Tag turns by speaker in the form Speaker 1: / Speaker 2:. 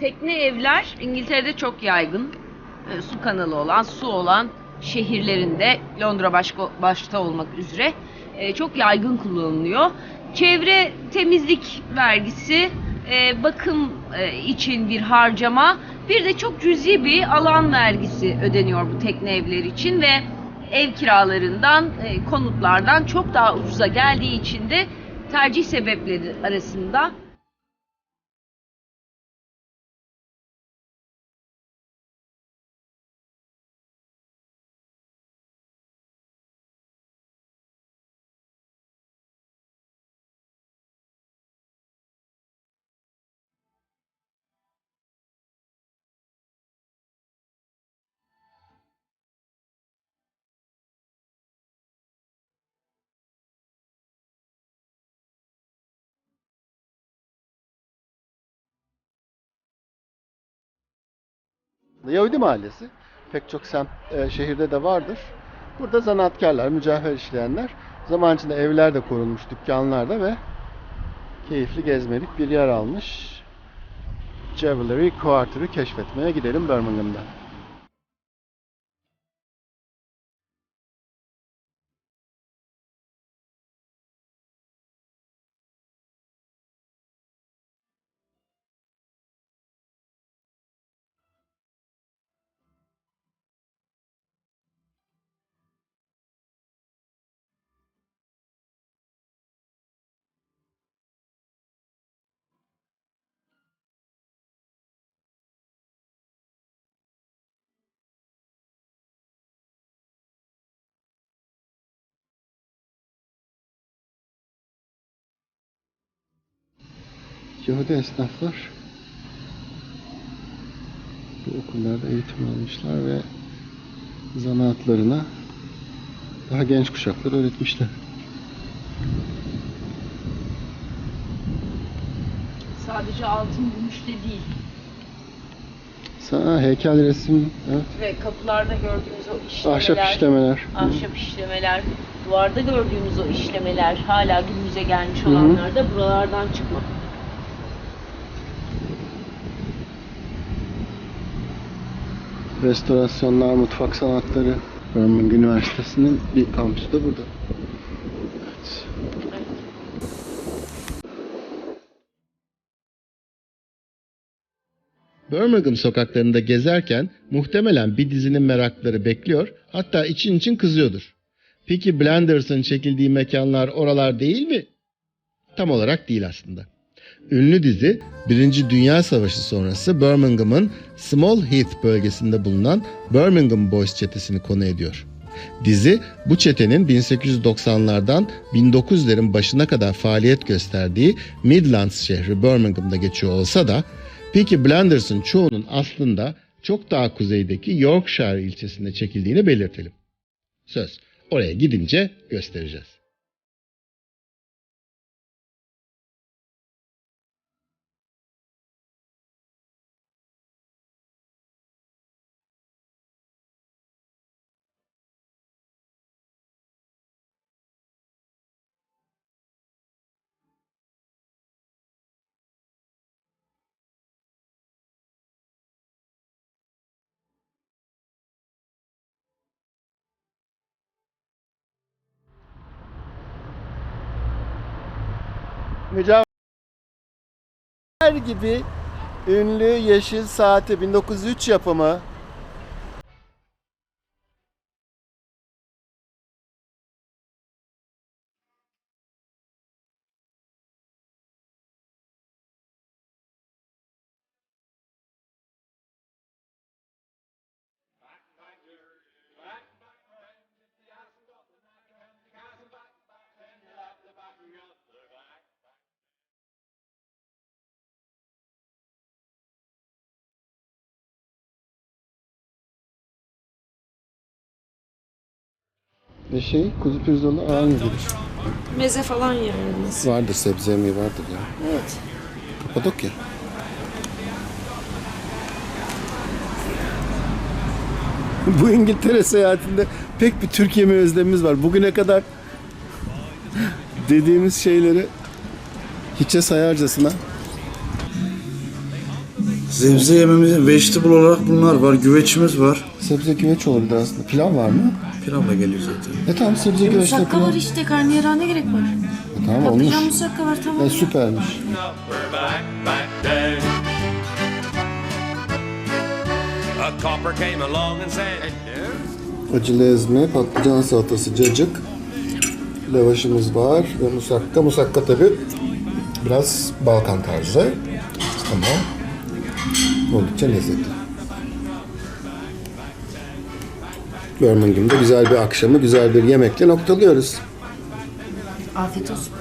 Speaker 1: Tekne evler İngiltere'de çok yaygın. E, su kanalı olan, su olan şehirlerinde Londra başka, başta olmak üzere e, çok yaygın kullanılıyor. Çevre temizlik vergisi, e, bakım e, için bir harcama, bir de çok cüzi bir alan vergisi ödeniyor bu tekne evleri için ve ev kiralarından, e, konutlardan çok daha ucuza geldiği için de tercih sebepleri arasında
Speaker 2: Yahudi mahallesi. Pek çok semt, e, şehirde de vardır. Burada zanaatkarlar, mücevher işleyenler, zaman içinde evler de korunmuş, dükkanlar da ve keyifli gezmelik bir yer almış. Jewelry Quarter'ı keşfetmeye gidelim Birmingham'da. Yahudi esnaflar bu okullarda eğitim almışlar ve zanaatlarına daha genç kuşakları öğretmişler.
Speaker 1: sadece altın gümüşte değil
Speaker 2: Sana heykel resim, evet.
Speaker 1: ve kapılarda gördüğümüz o işlemeler,
Speaker 2: ahşap işlemeler.
Speaker 1: ahşap işlemeler, duvarda gördüğümüz o işlemeler hala günümüze gelmiş olanlar da buralardan çıkma.
Speaker 2: Restorasyonlar, mutfak sanatları. Birmingham Üniversitesi'nin bir kampüsü de burada. Evet.
Speaker 3: Birmingham sokaklarında gezerken muhtemelen bir dizinin merakları bekliyor, hatta için için kızıyordur. Peki Blenders'ın çekildiği mekanlar oralar değil mi? Tam olarak değil aslında. Ünlü dizi 1. Dünya Savaşı sonrası Birmingham'ın Small Heath bölgesinde bulunan Birmingham Boys çetesini konu ediyor. Dizi bu çetenin 1890'lardan 1900'lerin başına kadar faaliyet gösterdiği Midlands şehri Birmingham'da geçiyor olsa da Peaky Blinders'ın çoğunun aslında çok daha kuzeydeki Yorkshire ilçesinde çekildiğini belirtelim. Söz, oraya gidince göstereceğiz.
Speaker 2: Mücevher gibi ünlü yeşil saati 1903 yapımı ve şey kuzu pirzola aynı gelir.
Speaker 4: Meze falan yeriniz.
Speaker 2: Vardır sebze yemeği vardır ya.
Speaker 4: Evet.
Speaker 2: Kapadokya. Bu İngiltere seyahatinde pek bir Türk yemeği özlemimiz var. Bugüne kadar dediğimiz şeyleri hiçe sayarcasına
Speaker 5: Sebze yememiz, vegetable olarak bunlar var. Güveçimiz var.
Speaker 2: Sebze güveç olabilir aslında. Pilav var mı?
Speaker 5: Pilavla geliyor zaten.
Speaker 2: E tamam sebze güveçle
Speaker 4: Musakka
Speaker 2: pilav.
Speaker 4: var işte karnıyara ne gerek var?
Speaker 2: E, tamam olmuş.
Speaker 4: Patlıcan musakka var tamam.
Speaker 2: E, süpermiş.
Speaker 6: back, back then. A copper came along and said,
Speaker 2: Acılı ezme, patlıcan salatası, cacık. Lavaşımız var ve musakka. Musakka tabi biraz Balkan tarzı. Ama oldukça lezzetli. Birmingham'da güzel bir akşamı, güzel bir yemekle noktalıyoruz.
Speaker 4: Afiyet olsun.